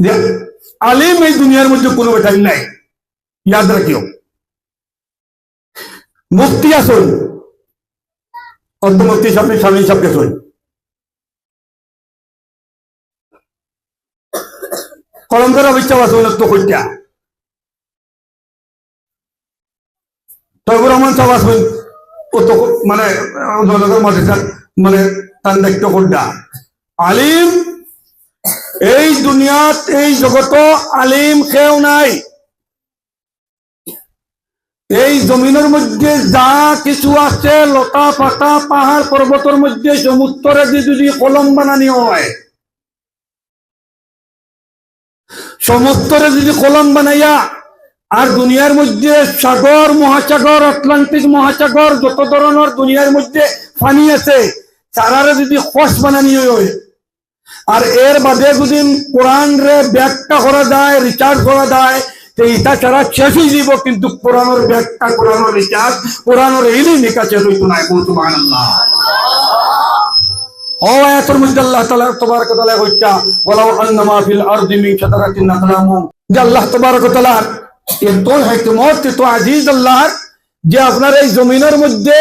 যে আলিম এই দুনিয়ার মধ্যে কোনো বেটাই নাই। ইয়াদ রাখিও। মুক্তি আসুন। অর্থমন্ত্রী সামনে স্বামী সাহেবকে শুন কলমকার অবিচ্ছা আসুন তো কইটা তৈবুর রহমান সাহেব আসবেন ও তো মানে মানে তার দায়িত্ব কোনটা? আলিম এই দুনিয়াত, এই জগত আলিম কেউ নাই। এই জমিনের মধ্যে যা কিছু আছে, লতা পাতা, পাহাড় পর্বতের মধ্যে সমুদ্রে যে যদি কলম বানানি হয় সমুদ্রে যদি কলম বানাইয়া, আর দুনিয়ার মধ্যে সাগর, মহাসাগর, আটলান্টিক মহাসাগর, যত ধরনের দুনিয়ার মধ্যে পানি আছে তারারে যদি খস বানানি হয় আর এর বাদে যদি কোরআন রে ব্যাখ্যা করা যায় রিচার্জ করা যায় এটা ছাড়া কিন্তু কোরআনের কোরআনের রিচার্জ কোরআনের ও মধ্যে আল্লাহ তাআলা তবারক তাআলা কইতা ওয়ালাউ আন্নামা ফিল যে আল্লাহ এত আজিজ যে আপনার এই জমিনের মধ্যে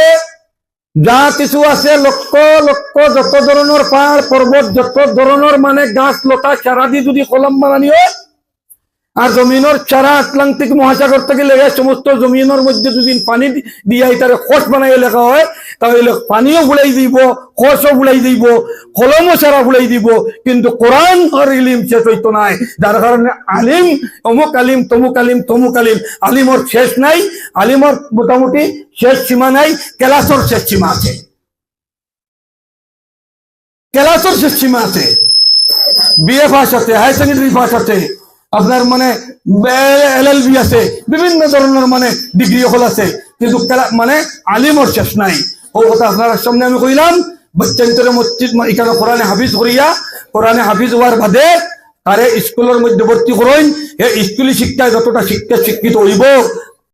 যা কিছু আছে লক্ষ লক্ষ, যত ধরনের পাহাড়, পর্বত, যত ধরনের মানে গাছ, লতা, চারা দিয়ে যদি কলম বানানি হয়, আর জমিনের চারা আটলান্টিক মহাসাগর থেকে লেগে সমস্ত জমিনের মধ্যে যদি পানি দিয়ে এটারে খোঁজ বানাই লেখা হয়, তাহলে পানিও বুলাই দিব খোঁজও বুলাই দিব, কলমও চারা বুলাই দিব, কিন্তু কোরআন আর ইলিম শেষ হইতো নাই। যার কারণে আলিম, অমুক আলিম, তমুক আলিম তমুক আলিম, আলিমর শেষ নাই আলিমর মোটামুটি শেষ সীমা নাই, কেলাসর শেষ সীমা আছে। কেলাসর শেষ সীমা আছে। বিএ পাস আছে হাই সেকেন্ডারি পাস আছে আপনার মানে এল এল বি আছে, বিভিন্ন ধরনের মানে ডিগ্রি হল আছে, কিন্তু মানে আলিমর শেষ নাই। ও কথা আপনার সামনে আমি কইলাম বাচ্চান্তরে মসজিদ মা- এখানে কোরআনে হাফিজ করিয়া, কোরআনে হাফিজ হওয়ার বাদে তারে স্কুলের মধ্যে ভর্তি করেন। এই স্কুলি শিক্ষায় যতটা শিক্ষা শিক্ষিত হইব